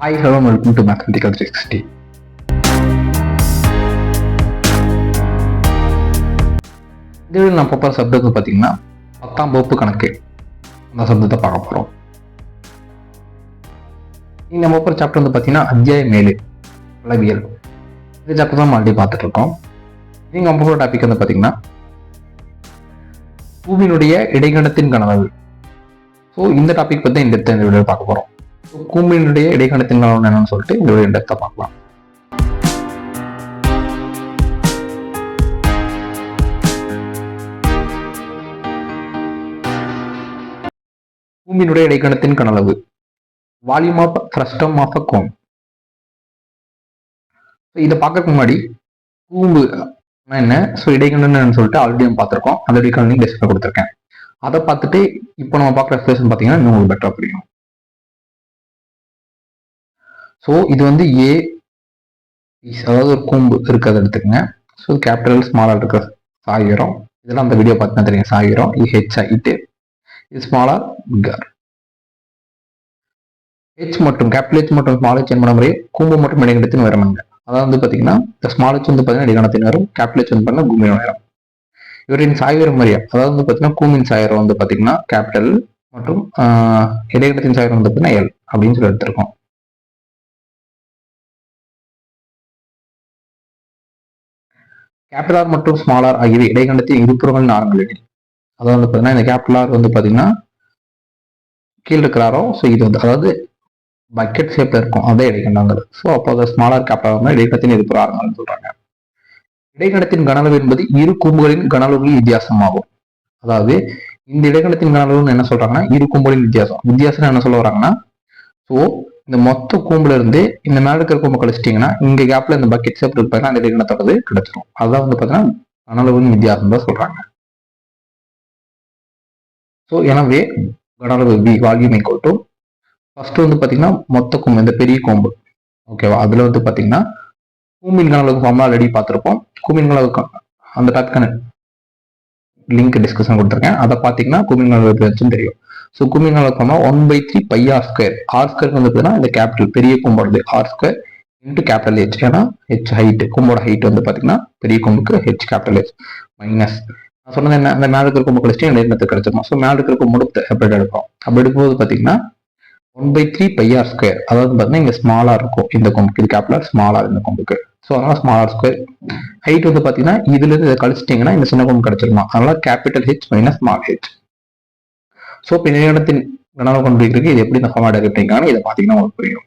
Hi hello welcome to mathematical three sixty இதில் நான் பார்க்குற சப்ஜெக்ட் பார்த்தீங்கன்னா பத்தாம் வகுப்பு கணக்கு. அந்த சப்ஜெக்டை பார்க்க போகிறோம் நீங்கள் நம்ம போகிற சாப்டர் வந்து பார்த்தீங்கன்னா அத்தியாயம் மேலு அளவியல் இந்த சாப்டர் தான் ஆல்ரெடி பார்த்துட்டு இருக்கோம். நீங்கள் நம்ம போகிற டாபிக் வந்து பார்த்தீங்கன்னா பூமியினுடைய இடைக்கணத்தின் கனவு ஸோ இந்த டாபிக் பற்றி இந்த இடத்துல இந்த வீடியோ பார்க்க போகிறோம் கூம்பினுடைய இடைக்கணத்தின் கனவு என்னன்னு சொல்லிட்டு இந்த இடத்தை பார்க்கலாம். பூமியினுடைய இடைக்கணத்தின் கனளவு. Volume of frustum of a cone இதை பார்க்கறதுக்கு முன்னாடி கூம்பு என்ன? ஸோ இடைக்கணன்னு சொல்லிட்டு ஆல்ரெடி நம்ம பார்த்துருக்கோம். அந்த இடைக்கணனையும் டிஸ்பிளே கொடுத்துருக்கேன். அதை பார்த்துட்டு இப்போ நம்ம பார்க்குற எக்ஸ்பிரஷன் பார்த்தீங்கன்னா இன்னும் உங்களுக்கு பெட்டராக புரியும். ஸோ இது வந்து ஏ அதாவது ஒரு கூம்பு இருக்கிறத எடுத்துக்கங்க. ஸோ கேபிட்டல் ஸ்மாலாக இருக்கிற சாயிரம். இதெல்லாம் அந்த வீடியோ பார்த்தீங்கன்னா தெரியும். சாயிரம் e, இது ஹெச் ஹைட்டு இது ஸ்மாலாக பிகர் ஹெச் மற்றும் கேபிட்டல் ஹெச் மற்றும் ஸ்மால் ஹெச் பண்ண முறை கூம்பு மற்றும் இடைக்கணத்தின் வரணுங்க அதாவது வந்து பார்த்தீங்கன்னா இந்த ஸ்மால் ஹெச் வந்து பார்த்தீங்கன்னா இடைக்கணத்தின் வரும் கேபிட்டல் ஹெச் வந்து பார்த்தீங்கன்னா கும்பின் வரும். இவரின் சாயிரம் முறையா அதாவது வந்து பார்த்தீங்கன்னா கூமின் சாயிரம் வந்து பார்த்தீங்கன்னா கேபிட்டல் மற்றும் இடைக்கணத்தின் சாயிரம் வந்து பார்த்தீங்கன்னா எல் அப்படின்னு சொல்லி எடுத்திருக்கோம். கேபிட்டல் மற்றும் ஸ்மாலார் ஆகியவை இடைக்கண்டத்தின் இருபுறங்கள் நான்கு எனில் அதாவது வந்து பார்த்தீங்கன்னா இந்த கேபிட்டல் வந்து பார்த்தீங்கன்னா கீழ் இருக்கிறாரோ ஸோ இது வந்து அதாவது பக்கெட் ஷேப்ல இருக்கும். அதே இடைக்கண்டங்கள் ஸோ அப்போ அதை ஸ்மாலார் கேபிட்டல் ஆர் இடைக்கணத்தின் இருபுற ஆறுங்கள்னு சொல்றாங்க. இடைக்கணத்தின் கனளவு என்பது இரு கூம்புகளின் கனளவுகளின் வித்தியாசமாகும். அதாவது இந்த இடைக்கணத்தின் கனளவுன்னு என்ன சொல்றாங்கன்னா இரு கூம்புகளின் வித்தியாசம். வித்தியாசம் என்ன சொல்ல வராங்கன்னா ஸோ இந்த மொத்த கூம்புல இருந்து இந்த மேல இருக்கிற கூம்பு கழிச்சிட்டிங்கன்னா இங்க கேப்ல இந்த பக்கெட் ஷேப் இருப்பாங்க அந்த இடைக்கணத்தோடது கிடைச்சிரும். அதான் வந்து பார்த்தீங்கன்னா கனளவின் வித்தியாசம் தான் சொல்றாங்க. ஸோ எனவே கனளவு B volume equal to first வந்து பார்த்தீங்கன்னா மொத்த கூம்பு இந்த பெரிய கூம்பு. ஓகேவா அதுல வந்து பார்த்தீங்கன்னா கூம்பின் கனளவு ஃபார்ம்லாம் ஆல்ரெடி பார்த்துருப்போம். கூம்பின் கனவுக்கு அந்த டாபிக்கான லிங்க் டிஸ்கஷன் கொடுத்துருக்கேன். அதை பார்த்தீங்கன்னா கூம்பின் கனவு தெரியும். ஸோ கூமின் coma one by three pi R square R square வந்து பார்த்தீங்கன்னா இந்த கேபிட்டல் பெரிய கும்போடது R square into capital H ஏன்னா ஹெச் ஹைட் கும்போட ஹைட் வந்து பார்த்தீங்கன்னா பெரிய கும்புக்கு ஹெச் கேபிட்டல் ஹெச் மைனஸ் நான் சொன்னது என்ன? அந்த மேலே இருக்கிற கூம்பு கழிச்சு நேரத்துக்கு கிடைச்சிருமா ஸோ மேலே இருக்கிற கூம்போடு எப்படி எடுப்போம். அப்படி எடுக்கும்போது பார்த்தீங்கன்னா one by three pi R square அதாவது பார்த்தீங்கன்னா இங்கே ஸ்மாலாக இருக்கும் இந்த கொம்புக்கு. இது கேபிட்டல் ஸ்மாலாக இந்த கொம்புக்கு. ஸோ அதனால ஸ்மால் ஸ்கொயர் ஹைட் வந்து பார்த்தீங்கன்னா இதுலேருந்து இதை கழிச்சிட்டிங்கன்னா இந்த சின்ன கொம்பு கிடச்சிருமா? அதனால capital H minus small H so இப்போ நிலையிடத்தின் கனவு கண்டுபிடிக்கிறதுக்கு இது எப்படி இந்த ஃபார்மேட் இருக்கு அப்படிங்கிறாங்க இதை பார்த்தீங்கன்னா உங்களுக்கு புரியும்.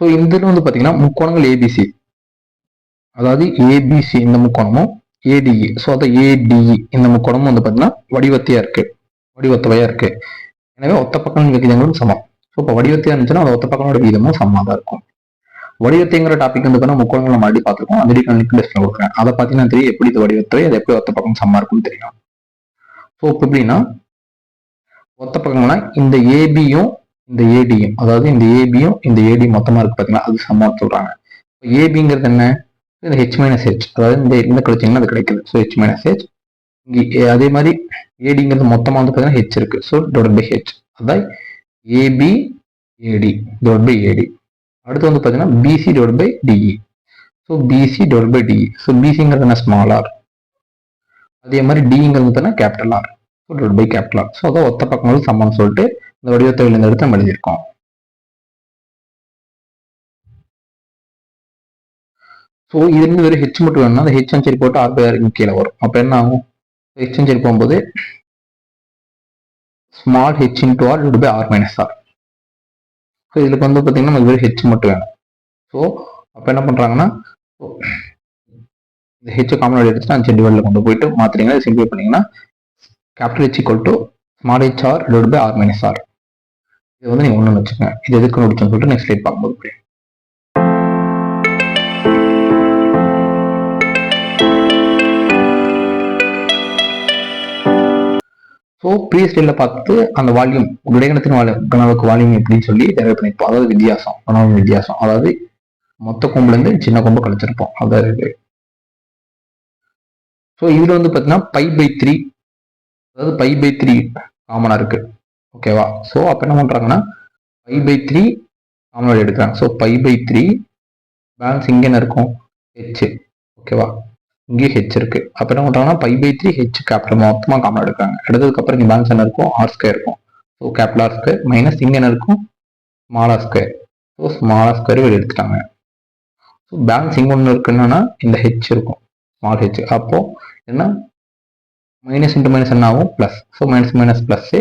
ஸோ இந்த வந்து பார்த்தீங்கன்னா முக்கோணங்கள் ஏபிசி அதாவது ஏபிசி இந்த முக்கோணமும் ஏடிஇ ஸோ அதை ஏடிஇ இந்த முக்கோணமும் வந்து பார்த்தீங்கன்னா வடிவத்தையா இருக்கு. வடிவத்தவையா இருக்கு. எனவே ஒத்த பக்கம் விகிதங்களும் சமம். ஸோ இப்போ வடிவத்தையா இருந்துச்சுன்னா அது ஒத்த பக்கங்களோட விகிதமும் சமமாக தான் இருக்கும். வடிவத்தைங்கிற டாபிக் வந்து பார்த்தீங்கன்னா முக்கோணங்கள் நம்ம ஆல்ரெடி பார்த்துருக்கோம். அந்த லிங்க் டெஸ்ட்ல கொடுக்குறேன். அதை பார்த்தீங்கன்னா தெரியும்? எப்படி இது வடிவத்துறை அது எப்படி ஒத்த பக்கம் சம்மா இருக்கும்னு தெரியும். ஸோ இப்போ எப்படின்னா ஒத்த பக்கம்னா இந்த ஏபியும் இந்த ஏடியும் அதாவது இந்த ஏபியும் இந்த ஏடி மொத்தமாக இருக்கு பார்த்தீங்கன்னா அது சமமா சொல்கிறாங்க இப்போ ஏபிங்கிறது என்ன? இந்த ஹெச் மைனஸ் ஹெச் அதாவது இந்த இந்த கழிச்சிங்கன்னா அது கிடைக்குது. ஸோ ஹெச் மைனஸ் ஹெச் இங்கே அதே மாதிரி ஏடிங்கிறது மொத்தமாக வந்து பார்த்தீங்கன்னா ஹெச் இருக்கு. ஸோ டிவைட் பை ஹெச் அதான் AB AD divide by AD அடுத்து வந்து பார்த்தீங்கன்னா BC divide by DE so BC divide by DE so பிசிங்கிறது என்ன? ஸ்மால் ஆர் அதே மாதிரி டிங்கிறது பார்த்தீங்கன்னா capital R so divide by capital R so அதான் ஒத்த பக்கங்களும் சமம்னு சொல்லிட்டு இந்த வடிவத்தொழில் இந்த இடத்த நம்ம எழுதியிருக்கோம். ஸோ இதுலேருந்து வெறும் ஹெச் மட்டும் வேணும்னா அந்த ஹெச் போட்டு ஆர் பை ஆர் கீழே வரும். அப்போ என்ன ஆகும்? ஹெச் போகும்போது small H into R divide by R minus R so இதுக்கு வந்து பார்த்தீங்கன்னா நமக்கு வெறும் ஹெச் மட்டும் வேணும். ஸோ அப்போ என்ன பண்ணுறாங்கன்னா இந்த ஹெச் காமன் எடுத்துட்டு அஞ்சு டிவைடில் கொண்டு போயிட்டு மாற்றுறீங்க சிம்பிளை பண்ணிங்கன்னா capital H equal to small H R divide by R minus R இது வந்து நீங்கள் ஒன்று வச்சுக்கோங்க. இது எதுக்கு நோடிச்சுன்னு சொல்லிட்டு நெக்ஸ்ட் ஸ்லைட் பார்க்கும்போது புரியும். ஸோ ப்ரீ ஸ்டைலில் பார்த்து அந்த வால்யூம் இடைக்கணத்தின் வால்யூம் கனவுக்கு வால்யூம் எப்படின்னு சொல்லி டெரைவ் பண்ணிருப்போம் அதாவது வித்தியாசம் கனவு வித்தியாசம். அதாவது மொத்த கொம்புலேருந்து சின்ன கொம்பு கழிச்சிருப்போம். அதாவது ஸோ இதில் வந்து பார்த்தீங்கன்னா பை பை த்ரீ அதாவது பை பை த்ரீ காமனாக இருக்குது ஓகேவா ஸோ அப்போ என்ன பண்ணுறாங்கன்னா பை பை த்ரீ காமன் எடுக்கிறாங்க. So pi by three balance இங்கே என்ன இருக்கும் ஹெச் ஓகேவா இங்கேயும் ஹெச் இருக்கு. அப்புறம் என்ன பண்ணுறாங்கன்னா பை பை த்ரீ ஹெச் அப்புறம் மொத்தமாக காமன் எடுக்கிறாங்க. எடுத்ததுக்கப்புறம் இங்கே பேலன்ஸ் என்ன இருக்கும்? ஆர் ஸ்கொயர் இருக்கும். So capital R square minus இங்கே என்ன இருக்கும்? Small R square so small R square வெளியே எடுத்துட்டாங்க. ஸோ பேலன்ஸ் இங்கே ஒன்று இருக்குன்னா இந்த ஹெச் இருக்கும். ஸ்மால் ஹெச் அப்போ என்ன? மைனஸ் இன்ட்டு மைனஸ் என்ன ஆகும்? Plus so minus minus plus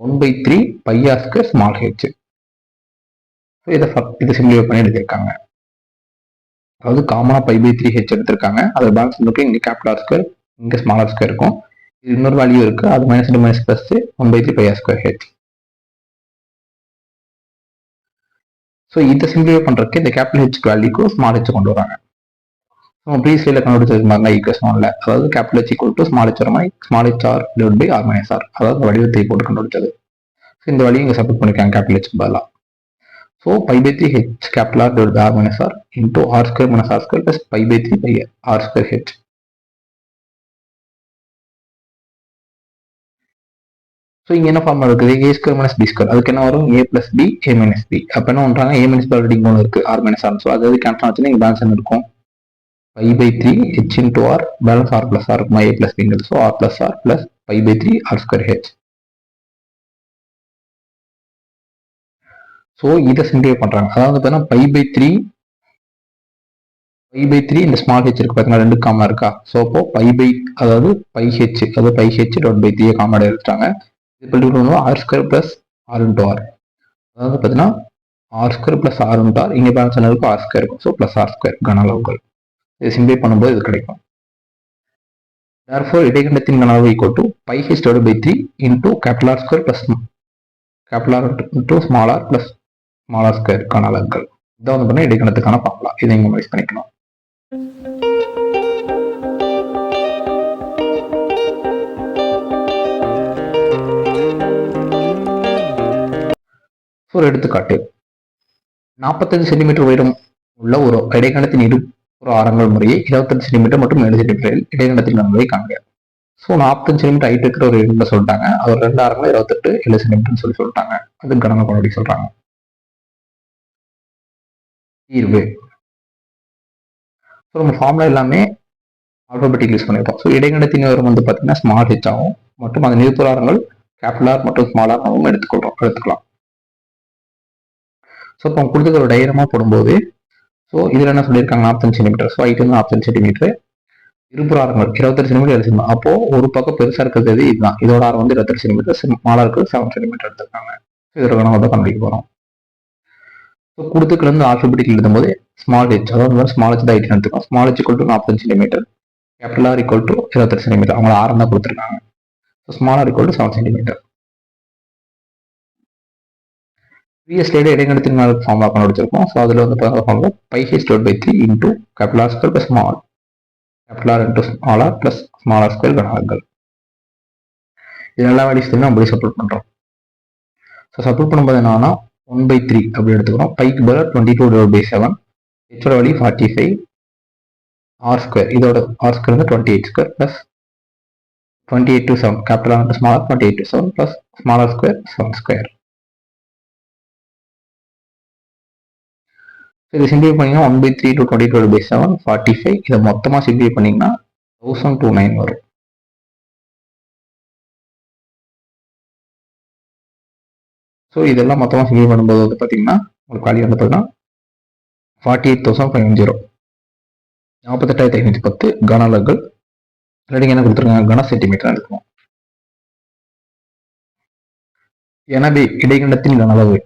one by three pi R square small H so இதை இதை சிம்பிளிஃபை பண்ணி எடுத்திருக்காங்க அதாவது காமனாக பை பை த்ரீ ஹெச் எடுத்திருக்காங்க. அது பேலன்ஸ் இருக்கு இங்கே கேபிட்டல் ஆர் ஸ்கொயர் இங்கே ஸ்மால் ஆர் ஸ்கொயர் இருக்கும். இது இன்னொரு வேல்யூ இருக்கு. அது minus two minus plus one by three pi R square H so இதை சிம்பிளிஃபை பண்ணுறதுக்கு இந்த கேபிட்டல் ஹெச் வேல்யூக்கு ஸ்மால் ஹெச் கொண்டு வராங்க. நம்ம ப்ரீவியஸ்ல கண்டுபிடிச்சது மாதிரி தான் ஈக்குவேஷன் ஒன்ல அதாவது capital H equal to small H வர மாதிரி small H R divide by R minus R அதாவது வடிவத்தை போட்டு கண்டுபிடிச்சது. ஸோ இந்த வழியை இங்கே சப்போர்ட் பண்ணிருக்காங்க கேபிட்டல் ஹெச் பதிலாக so pi by three H capital R divide by R minus R into R square minus R square plus pi by three pi R square H so இங்கே என்ன form இருக்குது? A square minus B square அதுக்கு என்ன வரும்? A plus B A minus B அப்போ என்ன பண்ணுறாங்க A minus B already ஒன்று இருக்கு. ஆர் மைனஸ் ஆர் ஸோ அதாவது கேன்சல் ஆச்சுன்னா இங்கே பேலன்ஸ் என்ன இருக்கும்? Pi by three H into R balance R plus R இருக்குமா? ஏ பிளஸ் பிங்கிறது so R plus R plus pi by three R square H so இதை சிம்பிளிஃபை பண்ணுறாங்க அதாவது பார்த்தீங்கன்னா pi by three pi by three இந்த small H இருக்கு பார்த்தீங்கன்னா ரெண்டு காமா இருக்கா? ஸோ அப்போ பை பை அதாவது பை ஹெச் அதாவது pi H dot by three comma எடுத்துட்டாங்க. இது R square plus R into R அதாவது பார்த்தீங்கன்னா R square plus R into R இங்கே பேலன்ஸ் என்ன இருக்கும் ஆர் ஸ்கொயர் இருக்கும். ஸோ பிளஸ் ஆர் ஸ்கொயர் கன அளவுகள். இது சிம்பிளை பண்ணும்போது இது கிடைக்கும். தேர்ஃபோர் இடைக்கண்டத்தின் கன அளவு equal to pi H divide by three into capital R square plus capital R into small R plus small அளவுகள் இதை வந்து பண்ணால் இடைக்கணத்துக்கான பார்க்கலாம் இதை இங்கே மெமரைஸ் பண்ணிக்கணும். ஒரு எடுத்துக்காட்டு. நாற்பத்தஞ்சு சென்டிமீட்டர் உயரம் உள்ள ஒரு இடைக்கணத்தின் இரு ஒரு ஆரங்கள் முறையை இருபத்தஞ்சு சென்டிமீட்டர் மற்றும் ஏழு சென்டிமீட்டரில் இடைக்கணத்தின் நன்மையை காண்க ஸோ நாற்பத்தஞ்சு சென்டிமீட்டர் ஹைட் இருக்கிற ஒரு இடம்ல சொல்லிட்டாங்க. அவர் ரெண்டு ஆரங்கள் இருபத்தெட்டு ஏழு சென்டிமீட்டர்னு சொல்லி சொல்லிட்டாங்க. அது கணனை கொண்டாடி சொல்றாங்க. தீர்வு. ஸோ நம்ம ஃபார்முலா எல்லாமே ஆட்டோமேட்டிக் யூஸ் பண்ணியிருக்கோம் ஸோ இடைக்கணத்தின் வரும் வந்து பார்த்தீங்கன்னா ஸ்மால் ஹெச் ஆகும். மற்றும் அந்த நிறுத்துறாரங்கள் கேபிட்டல் மற்றும் ஸ்மாலார் நம்ம எடுத்துக்கொள்றோம். எடுத்துக்கலாம். ஸோ இப்போ கொடுத்துக்கிற ஒரு டயரமாக போடும்போது ஸோ இதில் என்ன சொல்லியிருக்காங்க நாற்பத்தஞ்சு சென்டிமீட்டர் ஸோ ஹைட் வந்து நாற்பத்தஞ்சு சென்டிமீட்டர் இருபுற ஆரங்கள் இருபத்தஞ்சு சென்டிமீட்டர் எடுத்துக்கணும். அப்போது ஒரு பக்கம் பெருசாக இருக்கிறது இதுதான். இதோட ஆரம் வந்து இருபத்தஞ்சு சென்டிமீட்டர் ஸ்மாலாக இருக்கிறது செவன் சென்டிமீட்டர் எடுத்துருக்காங்க. இதோட நம்ம தான் கண்டுபிடிக்க போகிறோம் ஸோ கொடுத்துக்கள் வந்து ஆல்பபெட்டிக் எழுதும்போது ஸ்மால் ஹெச் அதாவது ஸ்மால் ஹெச் தான் ஹைட் எடுத்துக்கோம். ஸ்மால் ஹெச் ஈக்குவல் டு நாற்பத்தஞ்சு centimetre capital R equal to இருபத்தெட்டு சென்டிமீட்டர் அவங்கள ஆரம் தான் கொடுத்துருக்காங்க. So small R equal to seven centimetre previous slide இடைக்கணத்தின் மேலே ஃபார்முலா கண்டுபிடிச்சிருக்கோம் ஸோ அதில் வந்து பார்த்தா formula pi H dot by three into capital R square plus small capital R into small R plus small R square கணக்குகள் இது எல்லா values நம்ம அப்படி சப்போர்ட் பண்ணுறோம் ஸோ சப்போர்ட் பண்ணும்போது என்னன்னா ஒன் பை த்ரீ அப்படி எடுத்துக்கிறோம் பைக்கு பதிலாக twenty two divide by seven ஹெச்சோட வழி ஃபார்ட்டி ஃபைவ் ஆர் ஸ்கொயர் இதோட ஆர் ஸ்கொயர் வந்து twenty eight square plus twenty eight to seven capital R smaller twenty eight to seven plus smaller square seven square இது simple பண்ணிங்கன்னா one by three two twenty twelve by seven forty five இதை மொத்தமாக simple பண்ணிங்கன்னா thousand two nine வரும். So இதெல்லாம் மொத்தமாக சிம்பிளை பண்ணும்போது வந்து பார்த்தீங்கன்னா உங்களுக்கு வேல்யூ வந்து பார்த்தீங்கன்னா forty eight thousand five zero நாற்பத்தெட்டாயிரத்தி ஐநூற்றி பத்து கன அலகுகள் இல்லாட்டி என்ன கொடுத்துருக்காங்க? கன சென்டிமீட்டர் எடுக்கணும் எனவே இடைக்கண்டத்தின் கன அளவு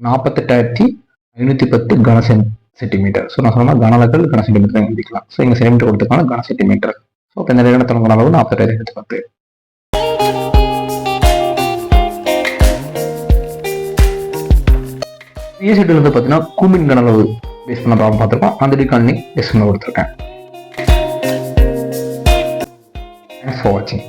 நாற்பத்தெட்டாயிரத்தி ஐநூற்றி பத்து கன சென் சென்டிமீட்டர் ஸோ நான் சொன்னால் கனலகள் கன சென்டிமீட்டர் எழுதிக்கலாம். ஸோ இங்கே சென்டிமீட்டர் கொடுத்துருக்காங்க கன சென்டிமீட்டர் ஸோ இப்போ இந்த நிறுவனத்தின் கன அளவு நாற்பத்தாயிரத்தி ஐநூற்றி பத்து. பிஎஸ்சிடியில் வந்து பார்த்தீங்கன்னா கூமின் கனளவு பேஸ் பண்ண ப்ராப்ளம் பார்த்துருக்கோம். அந்த டிகாலனி பேஸ் பண்ண கொடுத்துருக்கேன். தேங்க்ஸ் ஃபார் வாட்சிங்